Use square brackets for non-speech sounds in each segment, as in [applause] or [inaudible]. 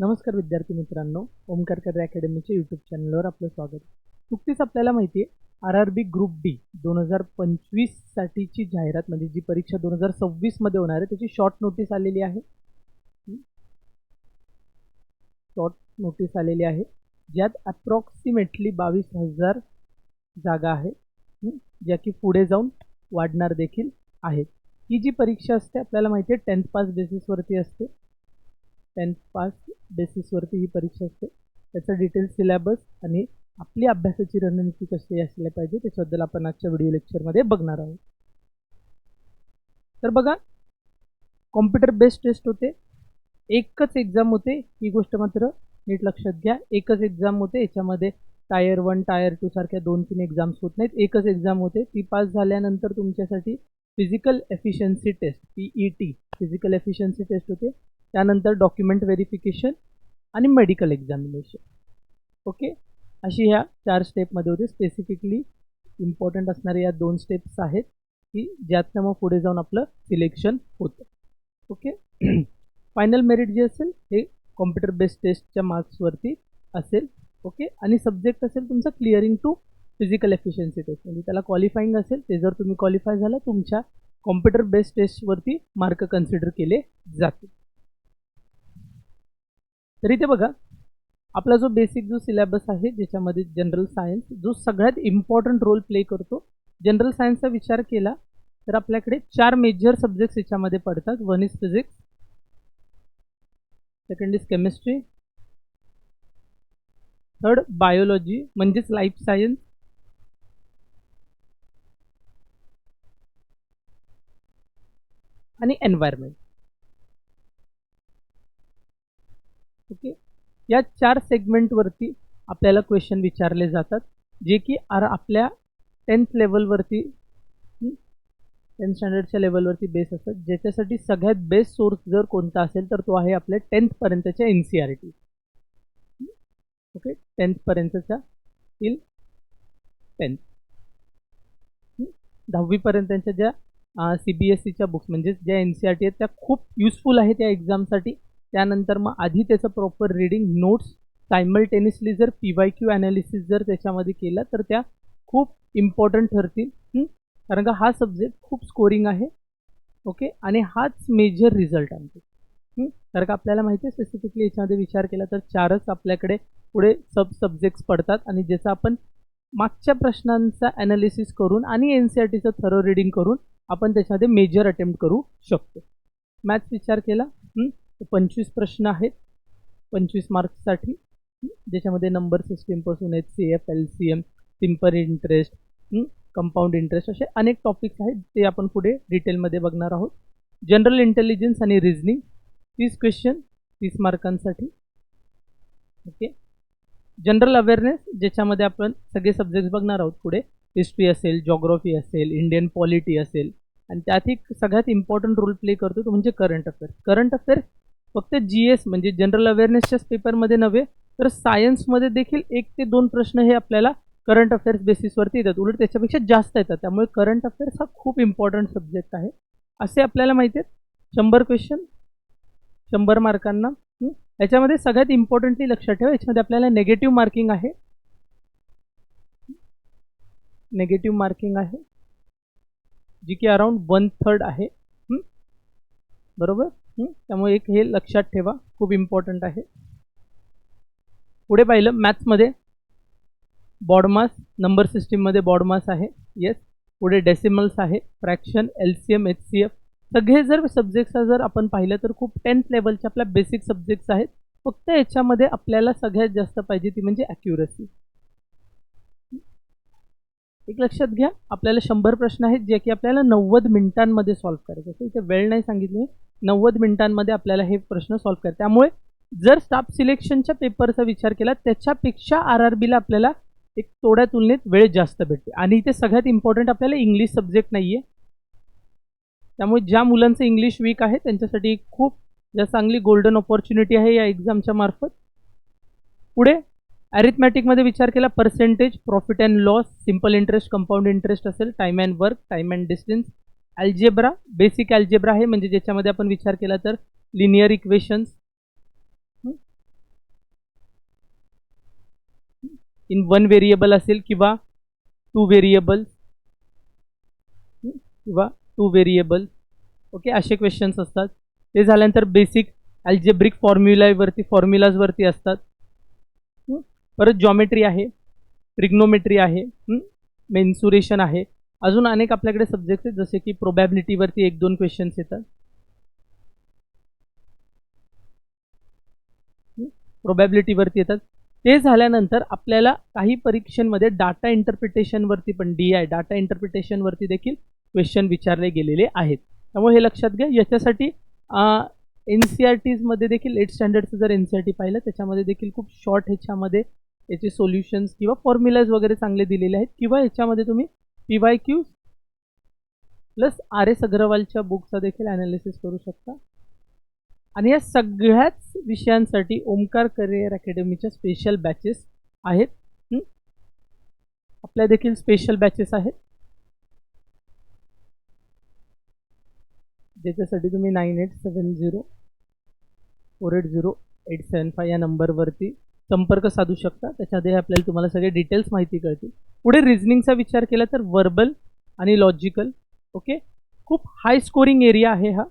नमस्कार विद्यार्थी मित्रांनो ओमकारकर अकॅडमीच्या यूट्यूब चॅनलवर आपलं स्वागत. नुकतीच आपल्याला माहिती आहे R R B group D दोन हजार पंचवीससाठीची जाहिरात म्हणजे जी परीक्षा दोन हजार सव्वीसमध्ये होणार आहे त्याची शॉर्ट नोटीस आलेली आहे. शॉर्ट नोटीस आलेली आहे. ज्यात अप्रॉक्सिमेटली बावीस हजार जागा आहे. ज्या की पुढे जाऊन वाढणार देखील आहेत. ही जी परीक्षा असते आपल्याला माहिती आहे टेन्थ पास बेसिसवरती असते. टेन्थ पास बेसिसवरती ही परीक्षा असते. त्याचा डिटेल सिलॅबस आणि आपली अभ्यासाची रणनीती कशी असली पाहिजे त्याच्याबद्दल आपण आजच्या व्हिडिओ लेक्चरमध्ये बघणार आहोत. तर बघा कॉम्प्युटर बेस्ड टेस्ट होते. एकच एक्झाम होते ही गोष्ट मात्र नीट लक्षात घ्या. एकच एक्झाम होते याच्यामध्ये टायर वन टायर टू सारख्या दोन तीन एक्झाम्स होत नाहीत. एकच एक्झाम होते ती पास झाल्यानंतर तुमच्यासाठी physical efficiency test P E T physical efficiency test होते. त्यानंतर डॉक्युमेंट व्हेरिफिकेशन आणि मेडिकल एक्झामिनेशन ओके अशी ह्या चार स्टेपमध्ये होते. स्पेसिफिकली इम्पॉर्टंट असणारे या दोन स्टेप्स आहेत की ज्यातनं मग पुढे जाऊन आपलं सिलेक्शन होतं. ओके फायनल मेरिट जे असेल हे कॉम्प्युटर बेस्ड टेस्टच्या मार्क्सवरती असेल. ओके आणि सब्जेक्ट असेल तुमचा clearing to physical efficiency test म्हणजे त्याला क्वालिफाईंग असेल ते जर तुम्ही क्वालिफाय झाला तुमच्या कॉम्प्युटर बेस्ड टेस्टवरती मार्क कन्सिडर केले जातील. तर इथे बघा आपला जो बेसिक जो सिलेबस आहे ज्याच्यामध्ये जनरल सायन्स जो सगळ्यात इम्पॉर्टंट रोल प्ले करतो जनरल सायन्सचा विचार केला तर आपल्याकडे चार मेजर सब्जेक्ट्स याच्यामध्ये पडतात. One is physics second is chemistry third biology म्हणजेच लाईफ सायन्स आणि एन्व्हायरमेंट ओके? या चार सेगमेंटवरती आपल्याला क्वेश्चन विचारले जातात जे की आर आपल्या टेन्थ लेवलवरती टेन्थ स्टँडर्डच्या लेवलवरती बेस असतात. ज्याच्यासाठी सगळ्यात बेस्ट सोर्स जर कोणता असेल तर तो आहे आपल्या टेन्थपर्यंतच्या N C R T okay? टेन्थपर्यंतचा till tenth दहावीपर्यंतच्या ज्या सी बी एस सीच्या बुक्स म्हणजेच ज्या एन सी आर टी आहेत त्या खूप युजफुल आहेत त्या एक्झामसाठी त्यानंतर मग आधी त्याचं प्रॉपर रिडिंग नोट्स सायमल्टेनियसली जर पी वाय क्यू ॲनालिसिस जर त्याच्यामध्ये केला तर त्या खूप इम्पॉर्टंट ठरतील. कारण का हा सब्जेक्ट खूप स्कोरिंग आहे. ओके आणि हाच मेजर रिझल्ट आणतो. कारण का आपल्याला माहिती आहे स्पेसिफिकली याच्यामध्ये विचार केला तर चारच आपल्याकडे पुढे सब सब्जेक्ट्स पडतात आणि ज्याचा आपण मागच्या प्रश्नांचा ॲनालिसिस करून आणि एन सी आर टीचं थरो रिडिंग करून आपण त्याच्यामध्ये मेजर अटेम्प्ट करू शकतो. मॅथ्स विचार केला? पंचवीस प्रश्न आहेत. पंचवीस मार्क्ससाठी. ज्याच्यामध्ये number सिस्टीमपासून H C F L C M simple interest compound interest असे अनेक टॉपिक्स आहेत. ते आपण पुढे डिटेलमध्ये बघणार आहोत. जनरल इंटेलिजन्स आणि रिझनिंग तीस क्वेश्चन तीस मार्कांसाठी. ओके जनरल अवेअरनेस ज्याच्यामध्ये आपण सगळे सब्जेक्ट्स बघणार आहोत पुढे. हिस्ट्री असेल जॉग्रॉफी असेल इंडियन पॉलिटी असेल. आणि त्यात एक सगळ्यात इम्पॉर्टंट रोल प्ले करतो तो म्हणजे करंट अफेअर्स करंट अफेअर्स फक्त जी एस म्हणजे जनरल अवेअरनेसच्याच पेपरमध्ये नव्हे तर सायन्समध्ये देखील एक ते दोन प्रश्न हे आपल्याला करंट अफेअर्स बेसिसवरती येतात. उलट त्याच्यापेक्षा जास्त येतात. त्यामुळे करंट अफेअर्स हा खूप इम्पॉर्टंट सब्जेक्ट आहे. असे आपल्याला माहिती आहेत. शंभर क्वेश्चन शंभर मार्कांना याच्यामध्ये सगळ्यात इम्पॉर्टंटली लक्षात ठेवा याच्यामध्ये आपल्याला नेगेटिव्ह मार्किंग आहे. नेगेटिव्ह मार्किंग आहे. जी की अराउंड वन थर्ड आहे बरोबर? त्यामुळे एक हे लक्षात ठेवा खूप इम्पॉर्टंट आहे. पुढे पाहिलं मॅथ्समध्ये बॉडमास नंबर सिस्टीममध्ये बॉडमास आहे. येस पुढे डेसिमल्स आहे fraction L C M H C F सगळे जर सब्जेक्ट्सचा जर आपण पाहिलं तर खूप टेन्थ लेवलचे आपल्या बेसिक सब्जेक्ट्स आहेत. फक्त याच्यामध्ये आपल्याला सगळ्यात जास्त पाहिजे ती म्हणजे ॲक्युरसी एक लक्षात घ्या आपल्याला शंभर प्रश्न आहेत जे की आपल्याला नव्वद मिनिटांमध्ये सॉल्व्ह करायचे असं इथे वेळ नाही सांगितली. नव्वद मिनिटांमध्ये आपल्याला हे प्रश्न सॉल्व्ह करते त्यामुळे जर स्टाफ सिलेक्शनच्या पेपरचा विचार केला त्याच्यापेक्षा आर आर बीला आपल्याला एक थोड्या तुलनेत वेळ जास्त भेटते. आणि इथे सगळ्यात इम्पॉर्टंट आपल्याला इंग्लिश सब्जेक्ट नाही आहे त्यामुळे ज्या मुलांचं इंग्लिश वीक आहे त्यांच्यासाठी खूप ज्या चांगली गोल्डन ऑपॉर्च्युनिटी आहे या एक्झामच्या मार्फत. पुढे ॲरिथमॅटिकमध्ये विचार केला percentage profit and loss simple interest compound interest असेल time and work time and distance algebra basic algebra आहे म्हणजे ज्याच्यामध्ये आपण विचार केला तर linear equations in one variable असेल किंवा टू व्हेरिएबल किंवा टू व्हेरिएबल ओके असे क्वेश्चन्स असतात. ते झाल्यानंतर बेसिक अल्जेब्रिक फॉर्म्युलावरती फॉर्म्युलाजवरती असतात. परत जॉमेट्री आहे ट्रिग्नोमेट्री आहे मेन्सुरेशन आहे. अजून अनेक आपल्याकडे सब्जेक्ट आहेत जसे की प्रोबॅबिलिटीवरती एक दोन क्वेश्चन्स येतात. प्रोबॅबिलिटीवरती येतात. ते झाल्यानंतर आपल्याला काही परीक्षांमध्ये डाटा इंटरप्रिटेशनवरती पण डी आय डाटा इंटरप्रिटेशनवरती देखील क्वेश्चन विचारले गेलेले आहेत. त्यामुळे हे लक्षात घ्या. याच्यासाठी एन सी आर टीजमध्ये देखील एट स्टँडर्डचं जर एन सी आर टी पाहिलं त्याच्यामध्ये देखील खूप शॉर्ट ह्याच्यामध्ये याचे सोल्युशन्स किंवा फॉर्म्युलाज वगैरे चांगले दिलेले आहेत. किंवा ह्याच्यामध्ये तुम्ही P Y Q plus R S अग्रवालच्या बुकचा देखील ॲनालिसिस करू शकता. आणि या सगळ्याच विषयांसाठी ओमकार करिअर अकॅडमीच्या स्पेशल बॅचेस आहेत. आपल्या देखील स्पेशल बॅचेस आहेत. ज्याच्यासाठी तुम्ही nine eight seven zero four eight zero eight seven five या नंबरवरती संपर्क साधू शकता. त्याच्यामध्ये आपल्याला तुम्हाला सगळे डिटेल्स माहिती कळतील. पुढे रिझनिंगचा विचार केला तर वर्बल आणि लॉजिकल ओके खूप हाय स्कोरिंग एरिया आहे हा.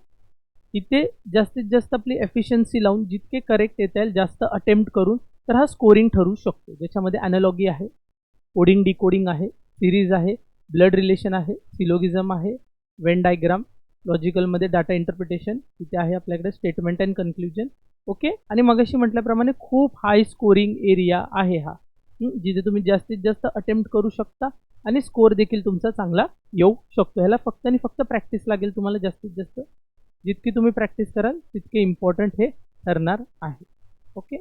इथे जास्तीत जास्त आपली एफिशियन्सी लावून जितके करेक्ट येता येईल जास्त अटेम्प्ट करून तर हा स्कोरिंग ठरू शकतो. ज्याच्यामध्ये ॲनालॉगी आहे कोडिंग डिकोडिंग आहे सिरीज आहे ब्लड रिलेशन आहे सिलोगिझम आहे वेन डायग्राम लॉजिकलमध्ये डाटा इंटरप्रिटेशन तिथे आहे आपल्याकडे स्टेटमेंट अँड कन्क्ल्युजन ओके आणि मगाशी म्हटल्याप्रमाणे खूप हाय स्कोरिंग एरिया आहे हा. जिथे तुम्ही जास्तीत जास्त अटेम्प्ट करू शकता आणि स्कोअर देखील तुमचा चांगला येऊ शकतो. ह्याला फक्त आणि फक्त प्रॅक्टिस लागेल तुम्हाला जास्तीत जास्त. जितकी तुम्ही प्रॅक्टिस कराल तितके इम्पॉर्टंट हे ठरणार आहे. ओके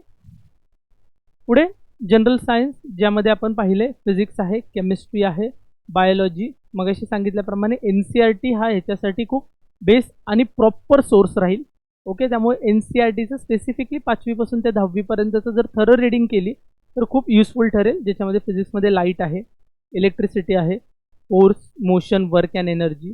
पुढे जनरल सायन्स ज्यामध्ये आपण पाहिले फिजिक्स आहे केमिस्ट्री आहे बायोलॉजी मगाशी सांगितल्याप्रमाणे एन सी आर टी हा ह्याच्यासाठी खूप बेस आणि प्रॉपर सोर्स राहील. ओके त्यामुळे एन सी आर टीचं स्पेसिफिकली पाचवीपासून ते दहावीपर्यंतचं जर थरं रिडिंग केली तर खूप युजफुल ठरेल ज्याच्यामध्ये फिजिक्समध्ये लाइट आहे इलेक्ट्रिसिटी आहे force motion work and energy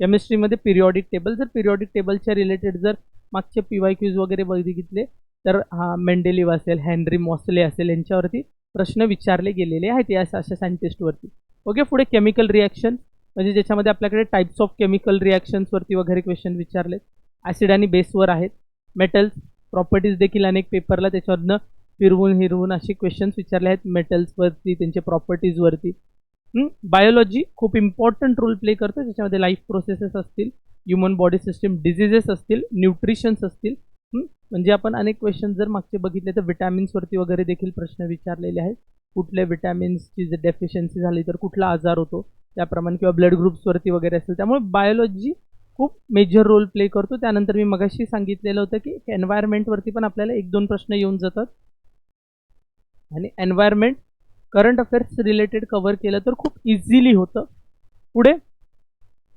केमिस्ट्रीमध्ये periodic table जर पिरियॉडिक टेबलच्या रिलेटेड जर मागचे पी वाय क्यूज वगैरे बघितले तर हा मेंडेलिव असेल हॅनरी मॉसले असेल यांच्यावरती प्रश्न विचारले गेलेले आहेत या अशा सायंटिस्टवरती ओके पुढे केमिकल रिॲक्शन म्हणजे ज्याच्यामध्ये आपल्याकडे टाईप्स ऑफ केमिकल रिॲक्शन्सवरती वगैरे क्वेश्चन विचारले ॲसिड आणि बेसवर आहेत. मेटल्स प्रॉपर्टीज देखील अनेक पेपरला त्याच्यावरनं फिरवून हिरवून असे क्वेश्चन्स विचारले आहेत मेटल्सवरती त्यांचे प्रॉपर्टीजवरती बायोलॉजी खूप इम्पॉर्टंट रोल प्ले करतं. त्याच्यामध्ये लाईफ प्रोसेसेस असतील ह्युमन बॉडी सिस्टीम डिझिजेस असतील न्यूट्रिशन्स असतील. म्हणजे आपण अनेक क्वेश्चन जर मागचे बघितले तर विटॅमिन्सवरती वगैरे देखील प्रश्न विचारलेले आहेत. कुठल्या विटॅमिन्सची जर डेफिशियन्सी झाली तर कुठला आजार होतो त्याप्रमाणे किंवा ब्लड ग्रुप्सवरती वगैरे असेल त्यामुळे बायोलॉजी खूप मेजर रोल प्ले करतो. त्यानंतर मी मगाशी सांगितलेलं होतं की एन्व्हायरमेंटवरती पण आपल्याला एक दोन प्रश्न येऊन जातात. आणि environment current affairs related cover केलं तर खूप इझिली होतं. पुढे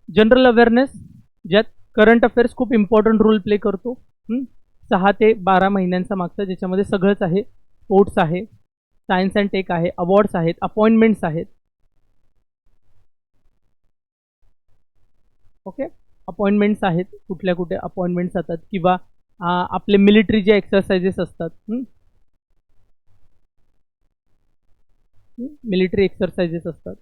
जनरल अवेअरनेस ज्यात करंट अफेअर्स खूप इम्पॉर्टंट रोल प्ले करतो. सहा ते बारा महिन्यांचा मागचा ज्याच्यामध्ये सगळंच आहे. स्पोर्ट्स आहे सायन्स अँड टेक आहे अवॉर्ड्स आहेत अपॉइंटमेंट्स आहेत. ओके अपॉइंटमेंट्स आहेत कुठल्या कुठे अपॉइंटमेंट्स जातात किंवा आपले मिलिटरी जे एक्सरसाइजेस असतात मिलिटरी एक्सरसाइजेस असतात.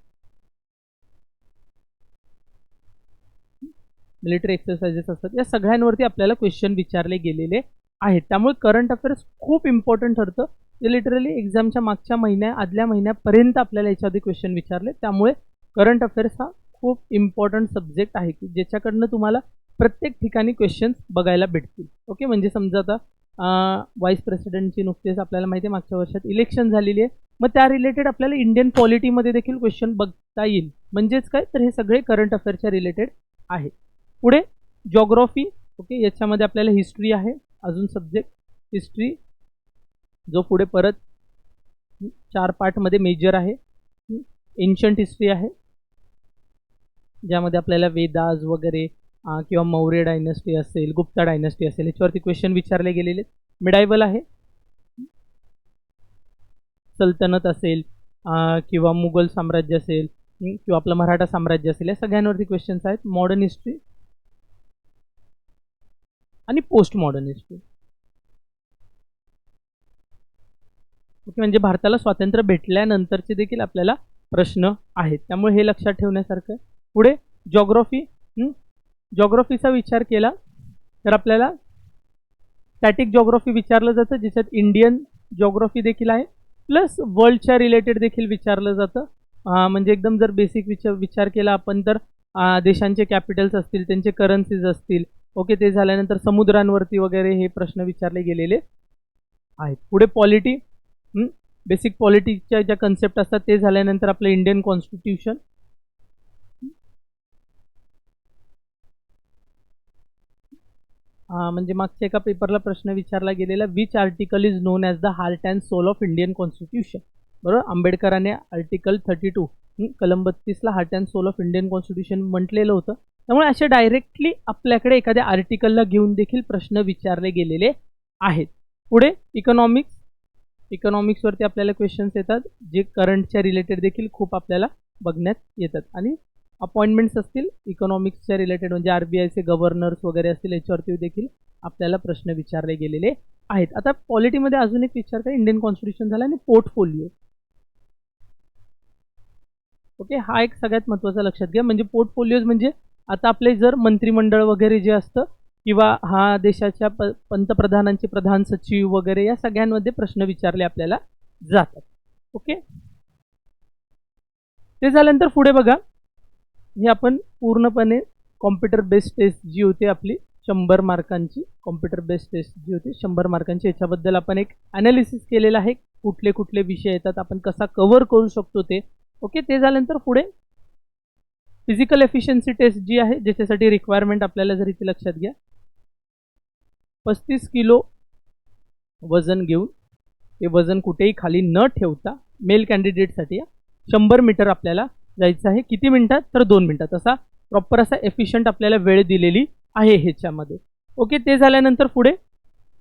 मिलिटरी एक्सरसाइजेस असतात. या सगळ्यांवरती आपल्याला क्वेश्चन विचारले गेलेले आहेत. त्यामुळे करंट अफेअर्स खूप इम्पॉर्टंट ठरतं. जे लिटरली एक्झामच्या मागच्या महिन्या आदल्या महिन्यापर्यंत आपल्याला याच्यामध्ये क्वेश्चन विचारले. त्यामुळे करंट अफेअर्स हा खूप इम्पॉर्टंट सब्जेक्ट आहे की ज्याच्याकडनं तुम्हाला प्रत्येक ठिकाणी क्वेश्चन्स बघायला भेटतील. ओके म्हणजे समजा आता व्हाईस प्रेसिडेंटची नुकतेच आपल्याला माहिती आहे मागच्या वर्षात इलेक्शन झालेली आहे. मग त्या रिलेटेड आपल्याला इंडियन पॉलिटीमध्ये देखील क्वेश्चन बघता येईल. म्हणजेच काय? तर हे सगळे करंट अफेअरच्या रिलेटेड आहे पुढे जॉग्रॉफी ओके याच्यामध्ये आपल्याला हिस्ट्री आहे. अजून सब्जेक्ट हिस्ट्री जो पुढे परत चार पार्टमध्ये मेजर आहे. एन्शंट हिस्ट्री आहे. ज्यामध्ये आपल्याला वेदाज वगैरे किंवा मौर्य डायनेस्टी असेल गुप्ता डायनस्टी असेल याच्यावरती क्वेश्चन विचारले गेलेले मिडायबल आहे. सल्तनत असेल किंवा मुघल साम्राज्य असेल किंवा आपलं मराठा साम्राज्य असेल या सगळ्यांवरती क्वेश्चन्स आहेत. मॉडर्न हिस्ट्री आणि पोस्ट मॉडर्न हिस्ट्री ओके म्हणजे भारताला स्वातंत्र्य भेटल्यानंतरचे देखील आपल्याला प्रश्न आहेत. त्यामुळे हे लक्षात ठेवण्यासारखं पुढे जॉग्रॉफी जॉग्रॉफीचा विचार केला तर आपल्याला स्टॅटिक जॉग्रॉफी विचारलं जातं ज्याच्यात इंडियन जॉग्रॉफी देखील आहे. प्लस वर्ल्डच्या रिलेटेड देखील विचारलं जातं. म्हणजे एकदम जर बेसिक विचार विचार केला आपण तर देशांचे कॅपिटल्स असतील त्यांचे करन्सीज असतील ओके ते झाल्यानंतर समुद्रांवरती वगैरे हे प्रश्न विचारले गेलेले आहेत. पुढे पॉलिटी बेसिक पॉलिटिक्सच्या ज्या कन्सेप्ट असतात ते झाल्यानंतर आपलं इंडियन कॉन्स्टिट्यूशन म्हणजे मागच्या एका पेपरला प्रश्न विचारला गेलेला which article is known as the heart and soul of Indian constitution बरोबर? आंबेडकराने आर्टिकल थर्टी टू कलम बत्तीसला heart and soul of Indian constitution म्हटलेलं होतं. त्यामुळे असे डायरेक्टली आपल्याकडे एखाद्या आर्टिकलला घेऊन देखील प्रश्न विचारले गेलेले आहेत. पुढे इकॉनॉमिक्स इकॉनॉमिक्सवरती आपल्याला क्वेश्चन्स येतात जे करंटच्या रिलेटेड देखील खूप आपल्याला बघण्यात येतात. आणि अपॉइंटमेंट्स असतील इकॉनॉमिक्सच्या रिलेटेड म्हणजे आर बी आयचे गव्हर्नर्स वगैरे असतील याच्यावरती देखील आपल्याला प्रश्न विचारले गेलेले आहेत. आता पॉलिटीमध्ये अजून एक विचार काय इंडियन कॉन्स्टिट्यूशन झाला आणि पोर्टफोलिओ ओके हा एक सगळ्यात महत्त्वाचा लक्षात घ्या. म्हणजे पोर्टफोलिओज म्हणजे आता आपले जर मंत्रिमंडळ वगैरे जे असतं किंवा हा देशाच्या प पंतप्रधानांचे प्रधान सचिव वगैरे या सगळ्यांमध्ये प्रश्न विचारले आपल्याला जातात. ओके ते झाल्यानंतर पुढे बघा. हे आपण पूर्णपणे कॉम्प्युटर बेस्ड टेस्ट जी होती आपली शंभर मार्कांची कॉम्प्युटर बेस्ड टेस्ट जी होती शंभर मार्कांची. याच्याबद्दल आपण एक ॲनालिसिस केलेलं आहे. कुठले कुठले विषय येतात आपण कसा कव्हर करू शकतो ते. ओके ते झाल्यानंतर पुढे फिजिकल एफिशियन्सी टेस्ट जी आहे ज्याच्यासाठी रिक्वायरमेंट आपल्याला जर इथे लक्षात घ्या. पस्तीस किलो वजन घेऊन ते वजन कुठेही खाली न ठेवता मेल कॅन्डिडेटसाठी शंभर मीटर आपल्याला जायचं आहे. किती मिनिटात? तर दोन मिनिटात. असा प्रॉपर असा एफिशियंट आपल्याला वेळ दिलेली आहे ह्याच्यामध्ये. ओके ते झाल्यानंतर पुढे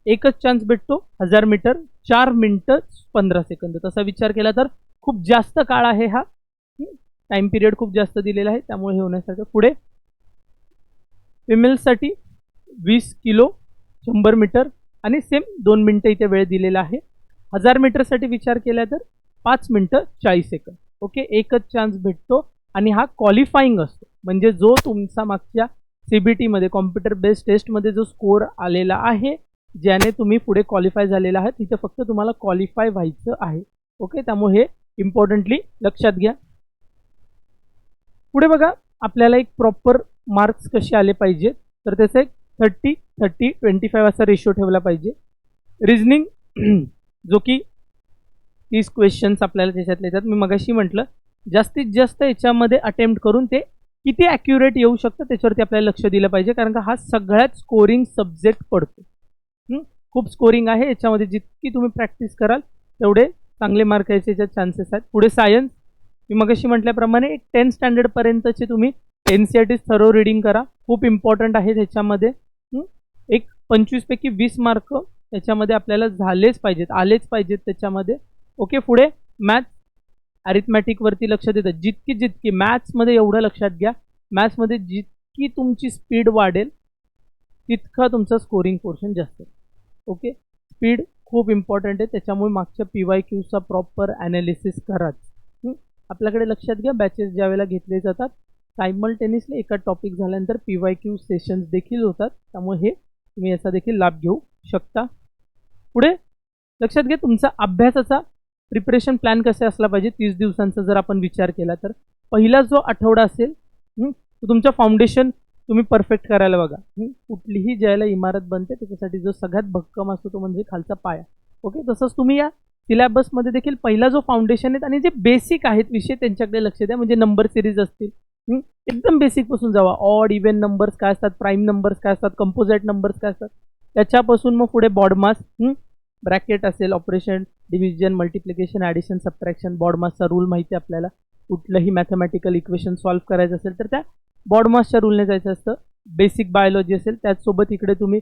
एकच चान्स भेटतो. हजार मीटर चार मिनटं पंधरा सेकंद तसा विचार केला तर खूप जास्त काळ आहे हा. टाईम पिरियड खूप जास्त दिलेला आहे. त्यामुळे हे होण्यासारखं. पुढे फिमेल्ससाठी वीस किलो शंभर मीटर आणि सेम दोन मिनटं इथे वेळ दिलेला आहे. हजार मीटरसाठी विचार केला तर पाच मिनटं चाळीस सेकंद ओके? एकच चान्स भेटतो आणि हा क्वालिफाईंग असतो. म्हणजे जो तुमचा मागच्या सी बी टीमध्ये कॉम्प्युटर बेस्ड टेस्टमध्ये जो स्कोअर आलेला आहे ज्याने तुम्ही पुढे क्वालिफाय झालेला आहात तिथे फक्त तुम्हाला क्वालिफाय व्हायचं आहे. ओके? त्यामुळे हे इम्पॉर्टंटली लक्षात घ्या. पुढे बघा आपल्याला एक प्रॉपर मार्क्स कसे आले पाहिजे तर त्याचं एक थर्टी थर्टी ट्वेंटी फाईव्ह असा रेशो ठेवला पाहिजे. रिझनिंग [clears throat] जो की तीस क्वेश्चन्स आपल्याला त्याच्यातले येतात. मी मगाशी म्हटलं जास्तीत जास्त याच्यामध्ये अटेम्प्ट करून ते किती ॲक्युरेट येऊ शकतं त्याच्यावरती आपल्याला लक्ष दिलं पाहिजे. कारण का हा सगळ्यात स्कोरिंग सब्जेक्ट पडतो. खूप स्कोरिंग आहे. याच्यामध्ये जितकी तुम्ही प्रॅक्टिस कराल तेवढे चांगले मार्क यायचे याच्यात चान्सेस आहेत. पुढे सायन्स मी मगाशी म्हटल्याप्रमाणे एक टेन्थ स्टँडर्डपर्यंतचे तुम्ही N C R T thorough reading करा. खूप इम्पॉर्टंट आहे त्याच्यामध्ये. एक पंचवीसपैकी वीस मार्क त्याच्यामध्ये आपल्याला झालेच पाहिजेत आलेच पाहिजेत त्याच्यामध्ये. ओके पुढे. मॅथ्स अरिथमॅटिकवरती लक्ष देतात जितकी जितकी मॅथ्समध्ये एवढं लक्षात घ्या मॅथ्समध्ये जितकी तुमची स्पीड वाढेल तितका तुमचा स्कोरिंग पोर्शन जास्त ओके? स्पीड खूप इम्पॉर्टंट आहे. त्याच्यामुळे मागच्या पी वाय क्यूचा प्रॉपर ॲनालिसिस कराच. आपल्याकडे लक्षात घ्या बॅचेस ज्यावेळेला घेतले जातात सायमल्टेनियसली एका टॉपिक झाल्यानंतर पी वाय क्यू सेशन्स देखील होतात. त्यामुळे हे तुम्ही याचा देखील लाभ घेऊ शकता. पुढे लक्षात घ्या तुमचा अभ्यासाचा प्रिपरेशन प्लॅन कसे असला पाहिजे? तीस दिवसांचा जर आपण विचार केला तर. पहिला जो आठवडा असेल तो तुमचं फाउंडेशन तुम्ही परफेक्ट करायला बघा. कुठलीही ज्याला इमारत बनते त्याच्यासाठी जो सगळ्यात भक्कम असतो तो म्हणजे खालचा पाया. ओके? तसंच तुम्ही या सिलॅबसमध्ये देखील पहिला जो फाउंडेशन आहेत आणि जे बेसिक आहेत विषय त्यांच्याकडे लक्ष द्या. म्हणजे नंबर सिरीज असतील. एकदम बेसिकपासून जावा. ऑड इव्हेन नंबर्स काय असतात? प्राईम नंबर्स काय असतात? कंपोजिट नंबर्स काय असतात? त्याच्यापासून मग पुढे बॉडमास ब्रॅकेट असेल operation division multiplication addition subtraction बॉडमासचा rule माहिती आहे आपल्याला. कुठलंही मॅथमॅटिकल इक्वेशन सॉल्व्ह करायचं असेल तर त्या बॉडमासच्या रूलने जायचं असतं. बेसिक बायोलॉजी असेल त्याचसोबत इकडे तुम्ही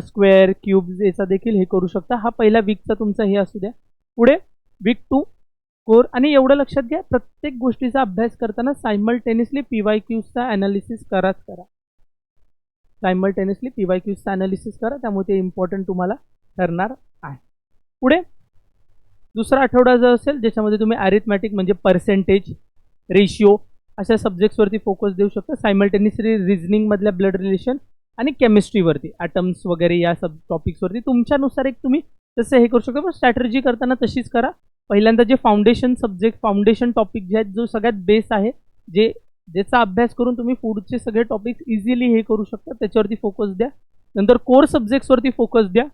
स्क्वेअर क्यूब्स याचा देखील हे करू शकता. हा पहिला वीकचा तुमचा हे असू द्या. पुढे वीक टू कोर आणि एवढं लक्षात घ्या प्रत्येक गोष्टीचा अभ्यास करताना सायमल्टेनियसली पी वाय क्यूजचा ॲनालिसिस कराच करा. सायमल्टेनियसली पी वाय क्यूजचा ॲनालिसिस करा त्यामुळे ते इम्पॉर्टंट तुम्हाला ठरणार आहे. पुढे दुसरा आठवडा जो असेल ज्याच्यामध्ये तुम्ही ॲरिथमॅटिक म्हणजे पर्सेंटेज रेशिओ अशा सब्जेक्ट्सवरती फोकस देऊ शकता. सायमल्टेनियसली रिझनिंगमधल्या ब्लड रिलेशन आणि केमिस्ट्रीवरती ॲटम्स वगैरे या सब टॉपिक्सवरती तुमच्यानुसार एक तुम्ही तसं हे करू शकता. पण स्ट्रॅटर्जी करताना तशीच करा. पहिल्यांदा जे फाउंडेशन सब्जेक्ट फाउंडेशन टॉपिक जे आहेत जो सगळ्यात बेस आहे जे ज्याचा अभ्यास करून तुम्ही पुढचे सगळे टॉपिक्स इझिली हे करू शकता. त्याच्यावरती फोकस द्या. नंतर कोर सब्जेक्ट्सवरती फोकस द्या.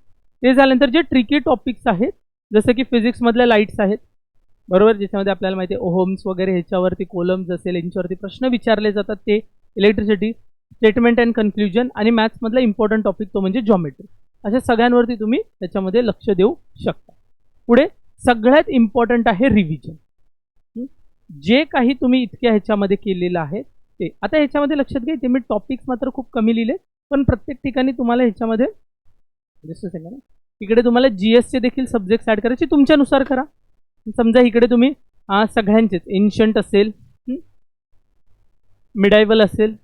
ते झाल्यानंतर जे ट्रिकी टॉपिक्स आहेत जसं की फिजिक्समधल्या लाईट्स आहेत बरोबर? ज्याच्यामध्ये आपल्याला माहिती आहे ओहोम्स वगैरे ह्याच्यावरती कोलम्स असेल यांच्यावरती प्रश्न विचारले जातात ते इलेक्ट्रिसिटी स्टेटमेंट अँड कन्क्ल्युजन आणि मॅथ्समधला इम्पॉर्टंट टॉपिक तो म्हणजे जॉमेट्री अशा सगळ्यांवरती तुम्ही त्याच्यामध्ये लक्ष देऊ शकता. पुढे सगळ्यात इम्पॉर्टंट आहे रिव्हिजन जे काही तुम्ही इतक्या ह्याच्यामध्ये केलेलं आहे ते. आता ह्याच्यामध्ये लक्षात घ्या ते मी टॉपिक्स मात्र खूप कमी लिहिले पण प्रत्येक ठिकाणी तुम्हाला ह्याच्यामध्ये जस्ट सेकंड इकडे तुम्हाला जी एसचे देखील सब्जेक्ट्स ॲड करायचे. तुमच्यानुसार करा. समजा इकडे तुम्ही सगळ्यांचेच. एन्शंट असेल मिडायवल असेल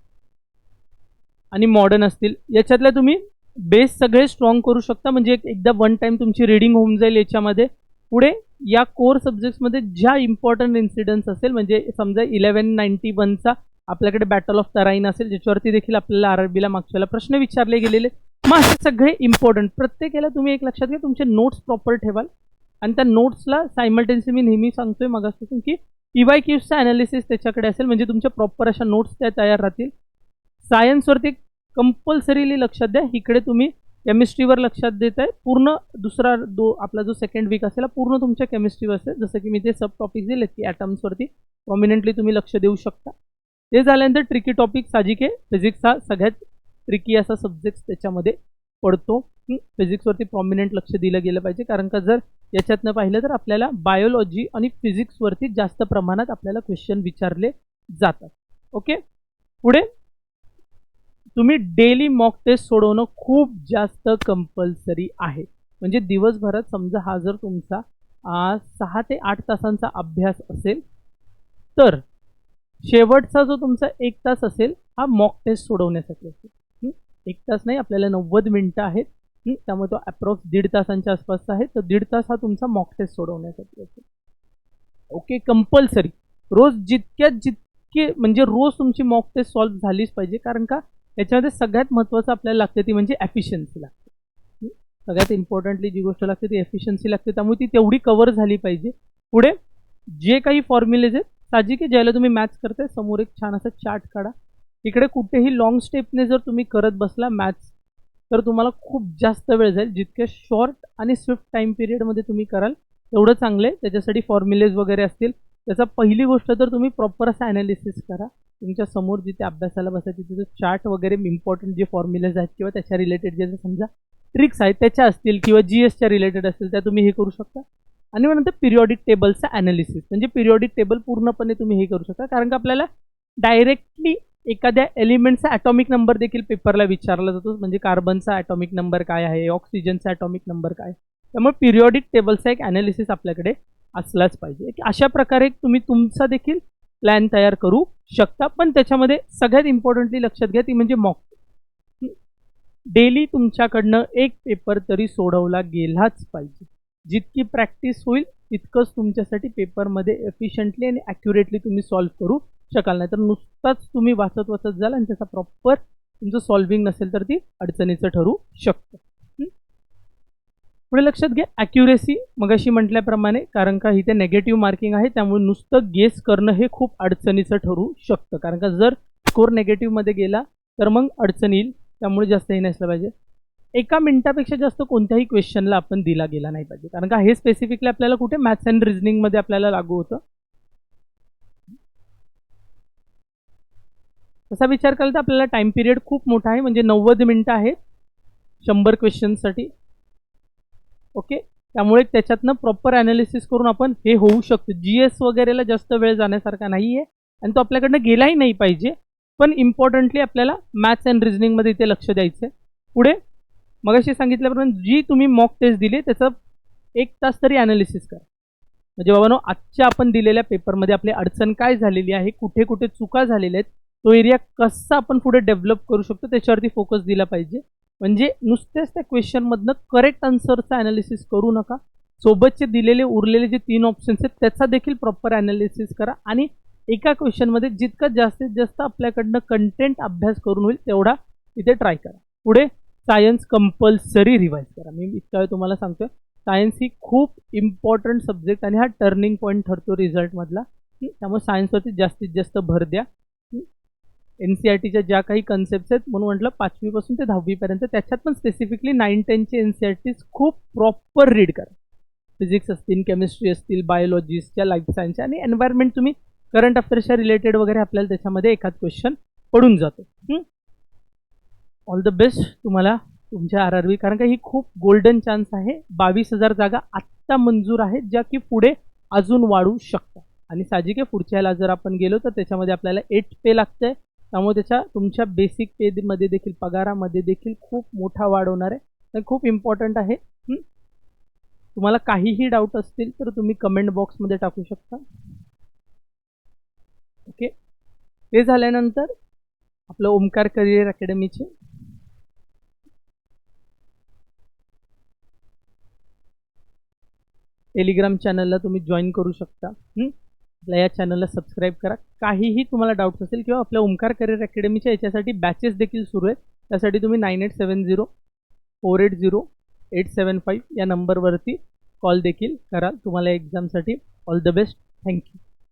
आणि मॉडर्न असतील. याच्यातल्या तुम्ही बेस सगळे स्ट्रॉंग करू शकता. म्हणजे एक- एकदा वन टाईम तुमची रिडिंग होऊन जाईल याच्यामध्ये. पुढे या कोर सब्जेक्ट्समध्ये ज्या इम्पॉर्टंट इन्सिडन्स असेल म्हणजे समजा इलेवन नाईन्टी वनचा आपल्याकडे बॅटल ऑफ तराईन असेल ज्याच्यावरती देखील आपल्याला आर बीला मागच्याला प्रश्न विचारले गेलेले. मग असे सगळे इम्पॉर्टंट प्रत्येकाला तुम्ही एक लक्षात घ्या तुमचे नोट्स प्रॉपर ठेवाल. आणि त्या नोट्सला सायमल्टेन्सी मी नेहमी सांगतोय मगापासून की इवाय क्यूजचा अनालिसिस त्याच्याकडे असेल म्हणजे तुमच्या प्रॉपर अशा नोट्स त्या तयार राहतील. सायन्सवरती कंपल्सरीली लक्षात द्या. इकडे तुम्ही केमिस्ट्रीवर लक्षात देत आहे पूर्ण दुसरा दो आपला जो सेकंड वीक असेल पूर्ण तुमच्या केमिस्ट्रीवर असेल. जसं की मी ते सब टॉपिक दिले की ॲटम्सवरती प्रॉमिनंटली तुम्ही लक्ष देऊ शकता. ते झाल्यानंतर ट्रिकी टॉपिक साजिक आहे फिजिक्स हा सगळ्यात ट्रिकी असा सब्जेक्ट त्याच्यामध्ये पडतो. फिजिक्सवरती प्रॉमिनंट लक्ष दिलं गेलं पाहिजे. कारण का जर याच्यातनं पाहिलं तर आपल्याला बायोलॉजी आणि फिजिक्सवरती जास्त प्रमाणात आपल्याला क्वेश्चन विचारले जातात. ओके पुढे तुम्ही डेली मॉक टेस्ट सोडवणं खूप जास्त कंपल्सरी आहे. म्हणजे दिवसभरात समजा हा जर तुमचा सहा ते आठ तासांचा अभ्यास असेल तर शेवटचा जो तुमचा एक तास असेल हा मॉक टेस्ट सोडवण्यासाठी असेल. एक तास नाही आपल्याला नव्वद मिनटं आहेत. त्यामुळे तो अप्रॉक्स दीड तासांच्या आसपासचा आहे. तर दीड तास हा तुमचा मॉक टेस्ट सोडवण्यासाठी असेल ओके कंपल्सरी रोज जितक्यात जितके म्हणजे रोज तुमची मॉक टेस्ट सॉल्व्ह झालीच पाहिजे. कारण का? याच्यामध्ये सगळ्यात महत्त्वाचं आपल्याला लागते ती म्हणजे एफिशियन्सी लागते. सगळ्यात इम्पॉर्टंटली जी गोष्ट लागते ती एफिशियन्सी लागते. त्यामुळे ती तेवढी कवर झाली पाहिजे. पुढे जे काही फॉर्म्युलेज आहेत साजिक आहे ज्याला तुम्ही मॅच करताय समोर एक छान असा चार्ट काढा. इकडे कुठेही लॉंग स्टेपने जर तुम्ही करत बसला मॅथ्स तर तुम्हाला खूप जास्त वेळ जाईल. जितक्या शॉर्ट आणि स्विफ्ट टाईम पिरियडमध्ये तुम्ही कराल तेवढं चांगलं आहे. त्याच्यासाठी फॉर्म्युलेज वगैरे असतील. त्याचा पहिली गोष्ट तर तुम्ही प्रॉपर असं ॲनालिसिस करा. तुमच्यासमोर जिथे अभ्यासाला बसायचे तिथे चार्ट वगैरे इम्पॉर्टंट जे फॉर्म्युलेज आहेत किंवा त्याच्या रिलेटेड जे समजा ट्रिक्स आहेत त्याच्या असतील किंवा जी एसच्या रिलेटेड असतील त्या तुम्ही हे करू शकता. आणि मग नंतर पिरियॉडिक टेबलचं ॲनालिसिस म्हणजे पिरियॉडिक टेबल पूर्णपणे तुम्ही हे करू शकता. कारण का आपल्याला डायरेक्टली एखाद्या एलिमेंटचा ॲटॉमिक नंबर देखील पेपरला विचारला जातो. म्हणजे कार्बनचा ॲटॉमिक नंबर काय आहे? ऑक्सिजनचा ॲटॉमिक नंबर काय? त्यामुळे पिरियॉडिक टेबलचा एक ॲनालिसिस आपल्याकडे असलाच पाहिजे. की अशा प्रकारे तुम्ही तुमचा देखील प्लॅन तयार करू शकता. पण त्याच्यामध्ये सगळ्यात इम्पॉर्टंटली लक्षात घ्या ती म्हणजे मॉक डेली तुमच्याकडनं एक पेपर तरी सोडवला गेलाच पाहिजे. जितकी प्रॅक्टिस होईल तितकंच तुमच्यासाठी पेपरमध्ये एफिशियंटली आणि ॲक्युरेटली तुम्ही सॉल्व्ह करू शकाल नाही. तर नुसताच तुम्ही वाचत वाचत जाल आणि त्याचा प्रॉपर तुमचं सॉल्विंग नसेल तर ती अडचणीचं ठरू शकतं. पुढे लक्षात घ्या ॲक्युरेसी मगाशी म्हटल्याप्रमाणे कारण का इथे नेगेटिव्ह मार्किंग आहे त्यामुळे नुसतं गेस करणं हे खूप अडचणीचं ठरू शकतं. कारण का जर स्कोर नेगेटिव्हमध्ये गेला तर मग अडचण येईल. त्यामुळे जास्त हे नसलं पाहिजे. एका मिनिटापेक्षा जास्त कोणत्याही क्वेश्चनला आपण दिला गेला नाही पाहिजे. कारण का हे स्पेसिफिकली आपल्याला कुठे मॅथ्स अँड रिझनिंगमध्ये आपल्याला लागू होतं. तसा विचार केला तर आपल्याला टाइम पिरियड खूप मोठा आहे म्हणजे नव्वद मिनटं आहेत शंभर क्वेश्चनसाठी ओके त्यामुळे त्याच्यातनं प्रॉपर ॲनालिसिस करून आपण हे होऊ शकतो. जी एस वगैरेला जास्त वेळ जाण्यासारखा नाही आहे आणि तो आपल्याकडनं गेलाही नाही पाहिजे. पण इम्पॉर्टंटली आपल्याला मॅथ्स अँड रिजनिंगमध्ये इथे लक्ष द्यायचं आहे पुढे मगाशी सांगितल्याप्रमाणे जी तुम्ही मॉक टेस्ट दिली त्याचं एक तास तरी ॲनालिसिस करा. म्हणजे बाबांनो आजच्या आपण दिलेल्या पेपरमध्ये आपली अडचण काय झालेली आहे कुठे कुठे चुका झालेल्या आहेत तो एरिया कसा आपण पुढे डेव्हलप करू शकतो त्याच्यावरती फोकस दिला पाहिजे. म्हणजे नुसतेच त्या क्वेश्चनमधनं करेक्ट आन्सरचा ॲनालिसिस करू नका. सोबतचे दिलेले उरलेले जे तीन ऑप्शन्स आहेत त्याचा देखील प्रॉपर ॲनालिसिस करा. आणि एका क्वेश्चनमध्ये जितकं जास्तीत जास्त आपल्याकडनं कंटेंट अभ्यास करून होईल तेवढा इथे ट्राय करा. पुढे सायन्स कंपल्सरी रिवाईज करा. मी इतका वेळ तुम्हाला सांगतोय सायन्स ही खूप इम्पॉर्टंट सब्जेक्ट आणि हा टर्निंग पॉईंट ठरतो रिझल्टमधला की त्यामुळे सायन्सवरती जास्तीत जास्त भर द्या. एन सी आर टीच्या ज्या काही कन्सेप्ट आहेत म्हणून म्हटलं पाचवीपासून ते दहावीपर्यंत त्याच्यात पण स्पेसिफिकली नाईन टेनचे एन सी आर टीज खूप प्रॉपर रीड करा. फिजिक्स असतील केमिस्ट्री असतील बायोलॉजीच्या लाईफ सायन्सच्या आणि एन्व्हायरमेंट तुम्ही करंट अफेअर्सच्या रिलेटेड वगैरे आपल्याला त्याच्यामध्ये एखाद क्वेश्चन पडून जातो. ऑल द बेस्ट तुम्हाला तुमच्या आर आर व्ही कारण का ही खूप गोल्डन चान्स आहे. बावीस हजार जागा आत्ता मंजूर आहेत ज्या की पुढे अजून वाढू शकतात. आणि साहजिक आहे पुढच्या ह्याला जर आपण गेलो तर त्याच्यामध्ये आपल्याला एट पे लागतंय. त्यामुळे त्याच्या तुमच्या बेसिक पेमध्ये देखील पगारामध्ये देखील खूप मोठा वाढ होणार आहे. तर खूप इम्पॉर्टंट आहे. तुम्हाला काहीही डाऊट असतील तर तुम्ही कमेंट बॉक्समध्ये टाकू शकता. ओके ते झाल्यानंतर आपलं ओमकार करिअर अकॅडमीचे टेलिग्राम चॅनलला तुम्ही जॉईन करू शकता. आपल्या या चॅनलला सबस्क्राईब करा. काहीही तुम्हाला डाऊट्स असेल किंवा आपल्या ओमकार करिअर अकॅडमीच्या याच्यासाठी बॅचेस देखील सुरू आहेत. त्यासाठी तुम्ही nine eight seven zero four eight zero eight seven five या नंबरवरती कॉल देखील कराल. तुम्हाला एक्झामसाठी all the best thank you